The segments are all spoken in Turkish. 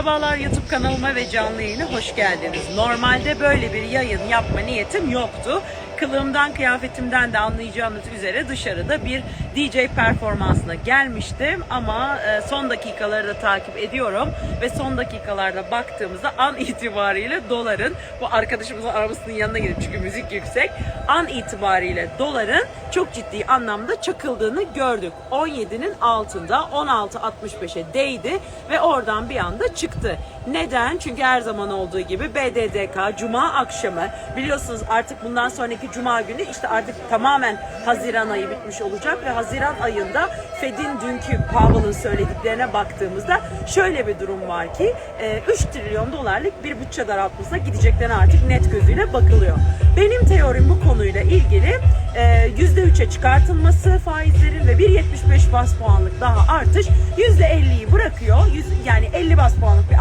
Merhabalar YouTube kanalıma ve canlı yayına hoş geldiniz. Normalde böyle bir yayın yapma niyetim yoktu. Kılığımdan, kıyafetimden de anlayacağınız üzere dışarıda bir DJ performansına gelmiştim ama e, son dakikaları da takip ediyorum ve son dakikalarda baktığımızda an itibariyle doların bu arkadaşımızın arabasının yanına gidip çünkü müzik yüksek an itibariyle doların çok ciddi anlamda çakıldığını gördük. 17'nin altında 16.65'e değdi ve oradan bir anda çıktı. Neden? Çünkü her zaman olduğu gibi BDDK Cuma akşamı biliyorsunuz artık bundan sonraki Cuma günü işte artık tamamen Haziran ayı bitmiş olacak ve Haziran ayında Fed'in dünkü Powell'ın söylediklerine baktığımızda şöyle bir durum var ki e, 3 trilyon dolarlık bir bütçe daraltmasına gideceklerine artık net gözüyle bakılıyor. Benim teorim bu konuyla ilgili e, %3'e çıkartılması faizlerin ve 1.75 bas puanlık daha artış %50'yi bırakıyor. Yani 50 bas puanlık bir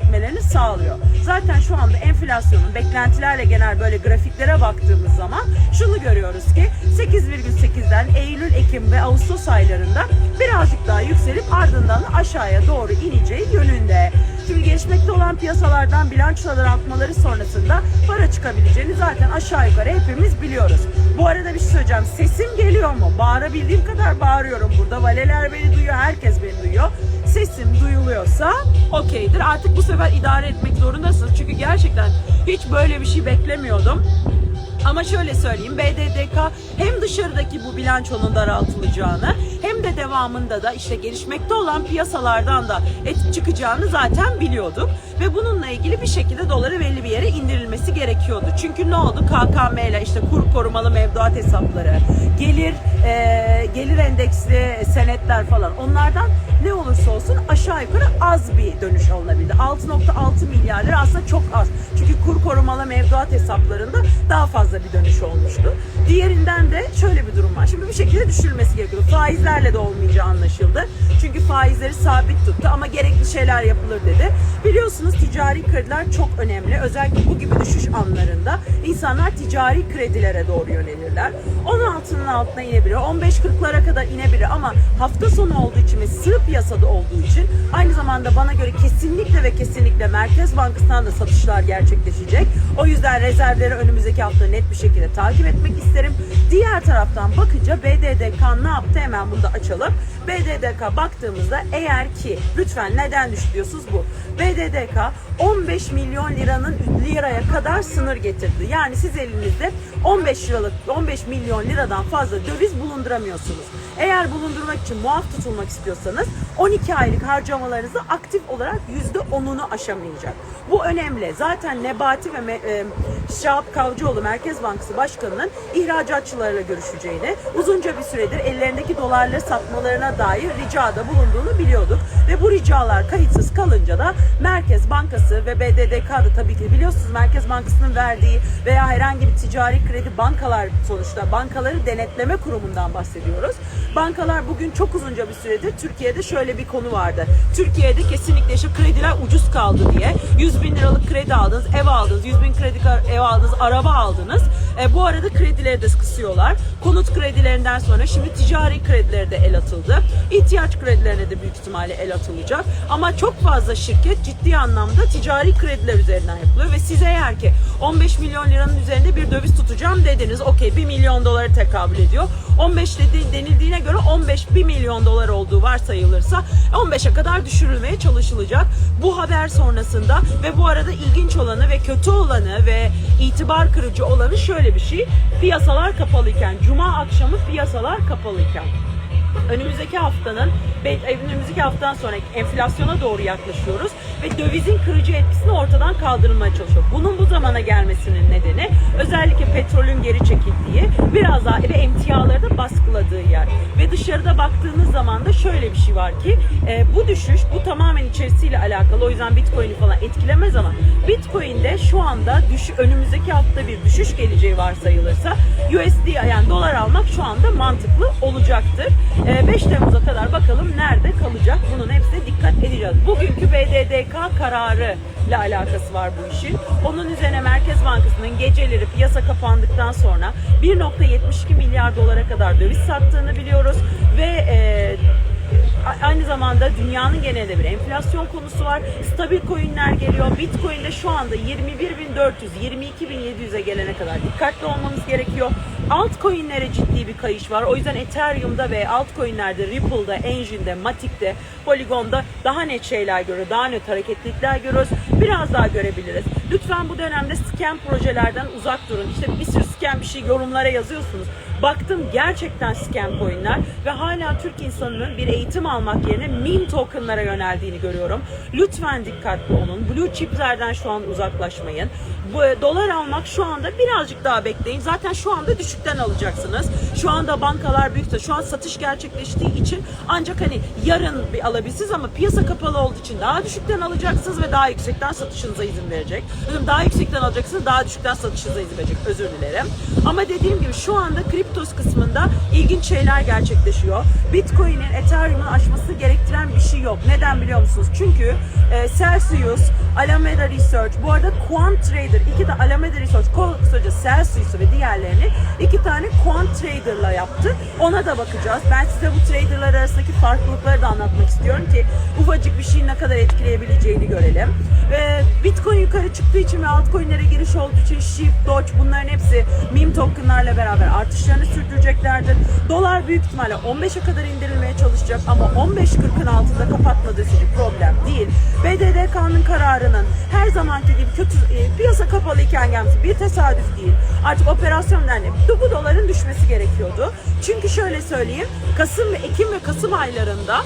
etmelerini sağlıyor. Zaten şu anda enflasyonun beklentilerle genel böyle grafiklere baktığımız zaman şunu görüyoruz ki 8,8'den Eylül, Ekim ve Ağustos aylarında birazcık daha yükselip ardından da aşağıya doğru ineceği yönünde. Şimdi gelişmekte olan piyasalardan bilançolar artmaları sonrasında para çıkabileceğini zaten aşağı yukarı hepimiz biliyoruz. Bu arada bir şey söyleyeceğim. Sesim geliyor mu? Bağırabildiğim kadar bağırıyorum burada. Valeler beni duyuyor, herkes beni duyuyor. Sesim duyuluyorsa okeydir. Artık bu sefer idare etmek zorundasınız. Çünkü gerçekten hiç böyle bir şey beklemiyordum. Ama şöyle söyleyeyim BDDK hem dışarıdaki bu bilançonun daraltılacağını hem de devamında da işte gelişmekte olan piyasalardan da et çıkacağını zaten biliyorduk. Ve bununla ilgili bir şekilde doları belli bir yere indirilmesi gerekiyordu. Çünkü ne oldu? KKM ile işte kur korumalı mevduat hesapları, gelir e, gelir endeksli senetler falan onlardan ne olursa olsun aşağı yukarı az bir dönüş alınabildi. 6.6 milyar lira aslında çok az. Çünkü kur korumalı mevduat hesaplarında daha fazla bir dönüş olmuştu. Diğerinden de şöyle bir durum var. Şimdi bir şekilde düşürülmesi gerekiyordu. Faizlerle de olmayacağı anlaşıldı. Çünkü faizleri sabit tuttu ama gerekli şeyler yapılır dedi. Biliyorsunuz ticari krediler çok önemli. Özellikle bu gibi düşüş anlarında insanlar ticari kredilere doğru yönelirler. 16'nın altına inebilir, 15-40'lara kadar inebilir ama hafta sonu olduğu için ve sığ piyasada olduğu için aynı zamanda bana göre kesinlikle ve kesinlikle Merkez Bankası'ndan da satışlar gerçekleşecek. O yüzden rezervleri önümüzdeki hafta net bir şekilde takip etmek isterim. Diğer taraftan bakınca BDDK ne yaptı hemen bunu da açalım. BDDK baktığımızda eğer ki lütfen neden düştü diyorsunuz bu. BDDK 15 milyon liranın liraya kadar sınır getirdi. Yani siz elinizde 15 liralık 15 milyon liradan fazla döviz bulunduramıyorsunuz. Eğer bulundurmak için muaf tutulmak istiyorsanız 12 aylık harcamalarınızı aktif olarak %10'unu aşamayacak. Bu önemli. Zaten Nebati ve e, Şahap Kavcıoğlu Merkez Bankası Başkanı'nın ihracatçılarla görüşeceğini, uzunca bir süredir ellerindeki dolarları satmalarına dair ricada bulunduğunu biliyorduk. Ve bu ricalar kayıtsız kalınca da Merkez Bankası ve BDDK'da tabii ki biliyorsunuz Merkez Bankası'nın verdiği veya herhangi bir ticari kredi bankalar sonuçta bankaları denetleme kurumundan bahsediyoruz. Bankalar bugün çok uzunca bir süredir Türkiye'de şöyle bir konu vardı. Türkiye'de kesinlikle işte krediler ucuz kaldı diye 100 bin liralık kredi aldınız, ev aldınız, 100 bin kredi ev aldınız, araba aldınız. E, bu arada kredileri de kısıyorlar. Konut kredilerinden sonra şimdi ticari kredileri de el atıldı. İhtiyaç kredilerine de büyük ihtimalle el atılacak. Ama çok fazla şirket ciddi anlamda ticari krediler üzerinden yapılıyor ve siz eğer ki 15 milyon liranın üzerinde bir döviz tutacağım dediniz. Okey 1 milyon dolara tekabül ediyor. 15 dedi, denildiğine göre 15 1 milyon dolar olduğu varsayılırsa 15'e kadar düşürülmeye çalışılacak. Bu haber sonrasında ve bu arada ilginç olanı ve kötü olanı ve itibar kırıcı olanı şöyle bir şey. Piyasalar kapalıyken, cuma akşamı piyasalar kapalıyken önümüzdeki haftanın ve önümüzdeki haftadan sonra enflasyona doğru yaklaşıyoruz ve dövizin kırıcı etkisini ortadan kaldırılmaya çalışıyor. Bunun bu zamana gelmesinin nedeni özellikle petrolün geri çekildiği, biraz daha ve emtiaları da baskıladığı yer. Ve dışarıda baktığınız zaman da şöyle bir şey var ki e, bu düşüş bu tamamen içerisiyle alakalı. O yüzden Bitcoin'i falan etkilemez ama Bitcoin'de şu anda düş, önümüzdeki hafta bir düşüş geleceği varsayılırsa USD yani dolar almak şu anda mantıklı olacaktır. E, 5 Temmuz'a kadar bakalım nerede kalacak. Bunun hepsine dikkat edeceğiz. Bugünkü BDDK kararı ile alakası var bu işin. Onun üzerine Merkez Bankası'nın geceleri piyasa kapandıktan sonra 1.72 milyar dolara kadar döviz sattığını biliyoruz ve e, aynı zamanda dünyanın genelinde bir enflasyon konusu var. Stabil coinler geliyor. Bitcoin'de şu anda 21.400, 22.700'e gelene kadar dikkatli olmamız gerekiyor. Altcoin'lere ciddi bir kayış var. O yüzden Ethereum'da ve altcoin'lerde, Ripple'da, Engine'de, Matic'te, Polygon'da daha net şeyler görüyoruz. Daha net hareketlilikler görüyoruz. Biraz daha görebiliriz. Lütfen bu dönemde scam projelerden uzak durun. İşte bir sürü scam bir şey yorumlara yazıyorsunuz. Baktım gerçekten scam coinler ve hala Türk insanının bir eğitim almak yerine meme tokenlara yöneldiğini görüyorum. Lütfen dikkatli olun. Blue chiplerden şu an uzaklaşmayın. Bu e, dolar almak şu anda birazcık daha bekleyin. Zaten şu anda düşükten alacaksınız. Şu anda bankalar büyükse şu an satış gerçekleştiği için ancak hani yarın bir alabilirsiniz ama piyasa kapalı olduğu için daha düşükten alacaksınız ve daha yüksekten satışınıza izin verecek. Daha yüksekten alacaksınız, daha düşükten satışınıza izin verecek. Özür dilerim. Ama dediğim gibi şu anda kriptos kısmında ilginç şeyler gerçekleşiyor. Bitcoin'in Ethereum'un aşması gerektiren bir şey yok. Neden biliyor musunuz? Çünkü e, Celsius, Alameda Research, bu arada Quant Trader, iki de Alameda Research, kısaca Celsius'u ve diğerlerini iki tane Quant Trader'la yaptı. Ona da bakacağız. Ben size bu traderlar arasındaki farklılıkları da anlatmak istiyorum ki ufacık bir şeyin ne kadar etkileyebileceğini görelim. Ve Bitcoin yukarı çıktığı için ve altcoin'lere giriş olduğu için SHIB, Doge bunların hepsi meme tokenlarla beraber artışlarını sürdüreceklerdir. Dolar büyük ihtimalle 15'e kadar indirilmeye çalışacak ama 15.40'ın altında kapatmadığı sürece problem değil. BDDK'nın kararının her zamanki gibi kötü e, piyasa kapalı iken gelmesi bir tesadüf değil. Artık operasyon yani bu doların düşmesi gerekiyordu. Çünkü şöyle söyleyeyim Kasım ve Ekim ve Kasım aylarında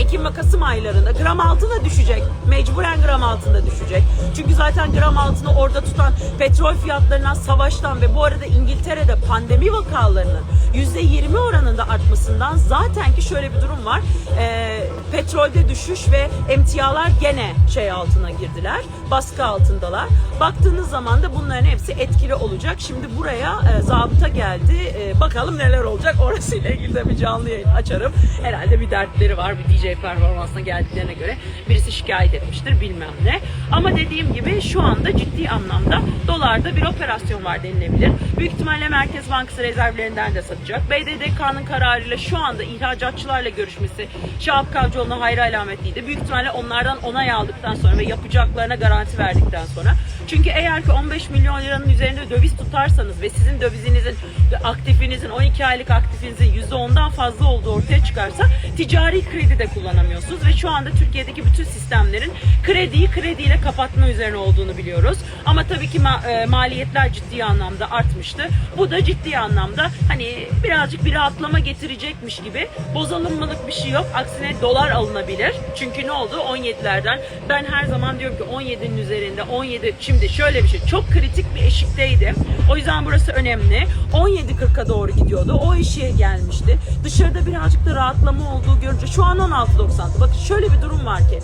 Ekim ve Kasım aylarında gram altına düşecek. Mecburen gram altında düşecek. Çünkü zaten gram altını orada tutan petrol fiyatlarından, savaştan ve bu arada İngiltere'de pandemi vakalarının %20 oranında artmasından zaten ki şöyle bir durum var. Ee, petrolde düşüş ve emtialar gene şey altına girdiler. Baskı altındalar. Baktığınız zaman da bunların hepsi etkili olacak. Şimdi buraya e, zabıta geldi. E, bakalım neler olacak. Orasıyla ilgili de bir canlı yayın açarım. Herhalde bir dertleri var. Bir Performansına geldiklerine göre birisi şikayet etmiştir bilmem ne. Ama dediğim gibi şu anda ciddi anlamda dolarda bir operasyon var denilebilir. Büyük ihtimalle Merkez Bankası rezervlerinden de satacak. BDDK'nın kararıyla şu anda ihracatçılarla görüşmesi Şahap Kavcıoğlu'na hayra alametliydi. Büyük ihtimalle onlardan onay aldıktan sonra ve yapacaklarına garanti verdikten sonra. Çünkü eğer ki 15 milyon liranın üzerinde döviz tutarsanız ve sizin dövizinizin aktifinizin 12 aylık aktifinizin %10'dan fazla olduğu ortaya çıkarsa ticari kredi de kullanamıyorsunuz ve şu anda Türkiye'deki bütün sistemlerin krediyi krediyle kapatma üzerine olduğunu biliyoruz. Ama tabii ki ma- e, maliyetler ciddi anlamda artmıştı. Bu da ciddi anlamda hani birazcık bir rahatlama getirecekmiş gibi bozalınmalık bir şey yok. Aksine dolar alınabilir. Çünkü ne oldu? 17'lerden ben her zaman diyorum ki 17'nin üzerinde 17 şimdi şöyle bir şey çok kritik bir eşikteydi. O yüzden burası önemli. 17.40'a doğru gidiyordu. O eşiğe gelmişti. Dışarıda birazcık da rahatlama olduğu görünce şu an 16.90'da. Bakın şöyle bir durum var ki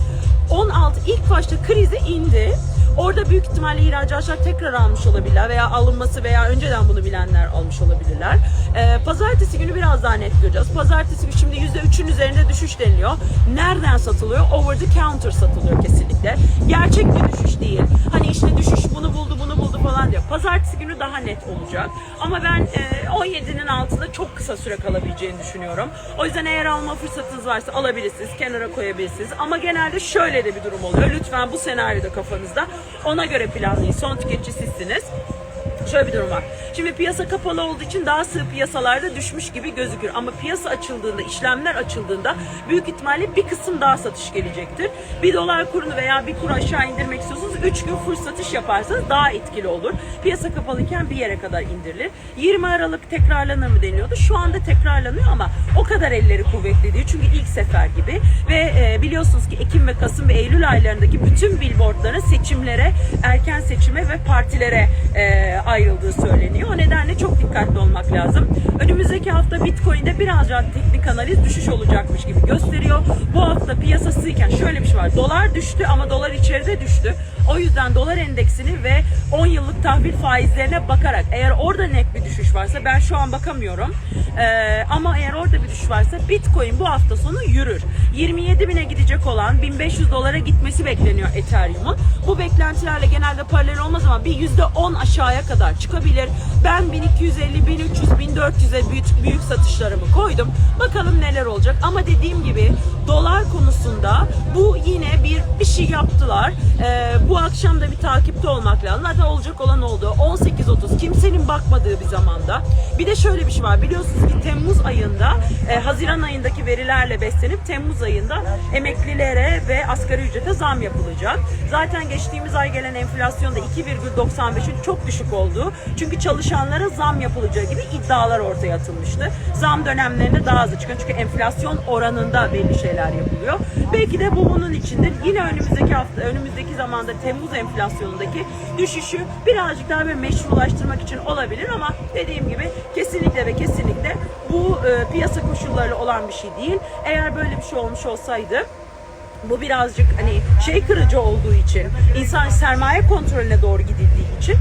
16 ilk başta krize indi. Orada büyük ihtimalle ihracatçılar tekrar almış olabilirler veya alınması veya önceden bunu bilenler almış olabilirler. Ee, pazartesi günü biraz daha net göreceğiz. Pazartesi günü şimdi %3'ün üzerinde düşüş deniliyor. Nereden satılıyor? Over the counter satılıyor kesinlikle. Gerçek bir düşüş değil. Hani işte düşüş bunu buldu bunu buldu falan diyor. Pazartesi günü daha net olacak. Ama ben e, 17'nin altında çok kısa süre kalabileceğini düşünüyorum. O yüzden eğer alma fırsatınız varsa alabilirsiniz, kenara koyabilirsiniz. Ama genelde şöyle de bir durum oluyor. Lütfen bu senaryoda kafanızda ona göre planlayın. Son tüketici sizsiniz. Şöyle bir durum var. Şimdi piyasa kapalı olduğu için daha sığ piyasalarda düşmüş gibi gözükür. Ama piyasa açıldığında, işlemler açıldığında büyük ihtimalle bir kısım daha satış gelecektir. Bir dolar kurunu veya bir kur aşağı indirmek istiyorsanız 3 gün full satış yaparsanız daha etkili olur. Piyasa kapalıyken bir yere kadar indirilir. 20 Aralık tekrarlanır mı deniyordu. Şu anda tekrarlanıyor ama o kadar elleri kuvvetli değil. Çünkü ilk sefer gibi. Ve e, biliyorsunuz ki Ekim ve Kasım ve Eylül aylarındaki bütün billboardların seçimlere, erken seçime ve partilere e, ayrıldığı söyleniyor. O nedenle çok dikkatli olmak lazım. Önümüzdeki hafta Bitcoin'de biraz daha teknik analiz düşüş olacakmış gibi gösteriyor. Bu hafta piyasasıyken şöyle bir şey var. Dolar düştü ama dolar içeride düştü. O yüzden dolar endeksini ve 10 yıllık tahvil faizlerine bakarak eğer orada net bir düşüş varsa ben şu an bakamıyorum. Ee, ama eğer orada bir düşüş varsa Bitcoin bu hafta sonu yürür. 27 bine gidecek olan 1500 dolara gitmesi bekleniyor Ethereum'un. Bu beklentilerle genelde paralel olmaz ama bir %10 aşağıya kadar çıkabilir. Ben 1250, 1300, 1400'e büyük, büyük satışlarımı koydum. Bakalım neler olacak. Ama dediğim gibi dolar konusunda bu yine bir bir şey yaptılar. Ee, bu akşam da bir takipte olmak lazım. Zaten olacak olan oldu. 18.30 kimsenin bakmadığı bir zamanda. Bir de şöyle bir şey var. Biliyorsunuz ki Temmuz ayında, e, Haziran ayındaki verilerle beslenip Temmuz ayında emeklilere ve asgari ücrete zam yapılacak. Zaten geçtiğimiz ay gelen enflasyonda 2,95'in çok düşük olduğu. Çünkü çalışanlara zam yapılacağı gibi iddialar ortaya atılmıştı. Zam dönemlerinde daha hızlı çıkıyor. Çünkü enflasyon oranında belli şeyler yapılıyor. Belki de bu bunun içindir. Yine önümüzdeki hafta, önümüzdeki zamanda Temmuz enflasyonundaki düşüşü birazcık daha bir meşrulaştırmak için olabilir ama dediğim gibi kesinlikle ve kesinlikle bu e, piyasa koşulları olan bir şey değil. Eğer böyle bir şey olmuş olsaydı bu birazcık hani şey kırıcı olduğu için, insan sermaye kontrolüne doğru gidildiği için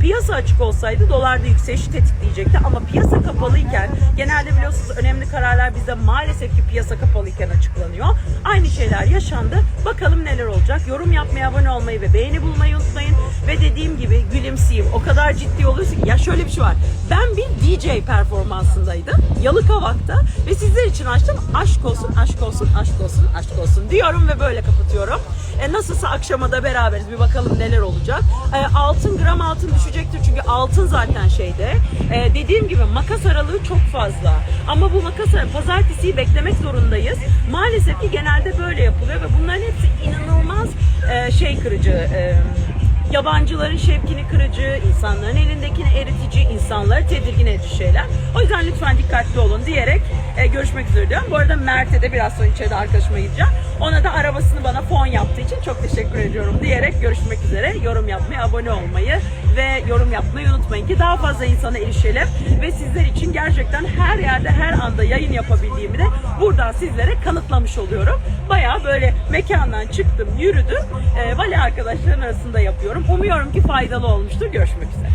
piyasa açık olsaydı dolarda yükselişi tetikleyecekti ama piyasa kapalıyken genelde biliyorsunuz önemli kararlar bizde maalesef ki piyasa kapalıyken açıklanıyor. Aynı şeyler yaşandı. Bakalım neler olacak. Yorum yapmayı, abone olmayı ve beğeni bulmayı unutmayın. Ve dediğim gibi gülümseyeyim. O kadar ciddi oluyorsun ki ya şöyle bir şey var. Ben bir DJ performansındaydım. Yalıkavak'ta ve sizler için açtım. Aşk olsun, aşk olsun, aşk olsun, aşk olsun diyorum ve böyle kapatıyorum. E, nasılsa akşama da beraberiz. Bir bakalım neler olacak. E, altın gram altın düşecektir çünkü altın zaten şeyde. E, dediğim gibi makas aralığı çok fazla. Ama bu makas aralığı pazartesiyi beklemek zorundayız. Maalesef ki genelde böyle yapılıyor bunların hepsi inanılmaz e, şey kırıcı. E, yabancıların şevkini kırıcı, insanların elindekini eritici, insanları tedirgin edici şeyler. O yüzden lütfen dikkatli olun diyerek e, görüşmek üzere diyorum. Bu arada Mert'e de biraz sonra içeride arkadaşıma gideceğim. Ona da arabasını bana fon yaptığı için çok teşekkür ediyorum diyerek görüşmek üzere. Yorum yapmayı, abone olmayı ve yorum yapmayı unutmayın ki daha fazla insana erişelim ve sizler için gerçekten her yerde her anda yayın yapabildiğimi de buradan sizlere kanıtlamış oluyorum. Bayağı böyle mekandan çıktım, yürüdüm. E, Vali arkadaşların arasında yapıyorum. Umuyorum ki faydalı olmuştur. Görüşmek üzere.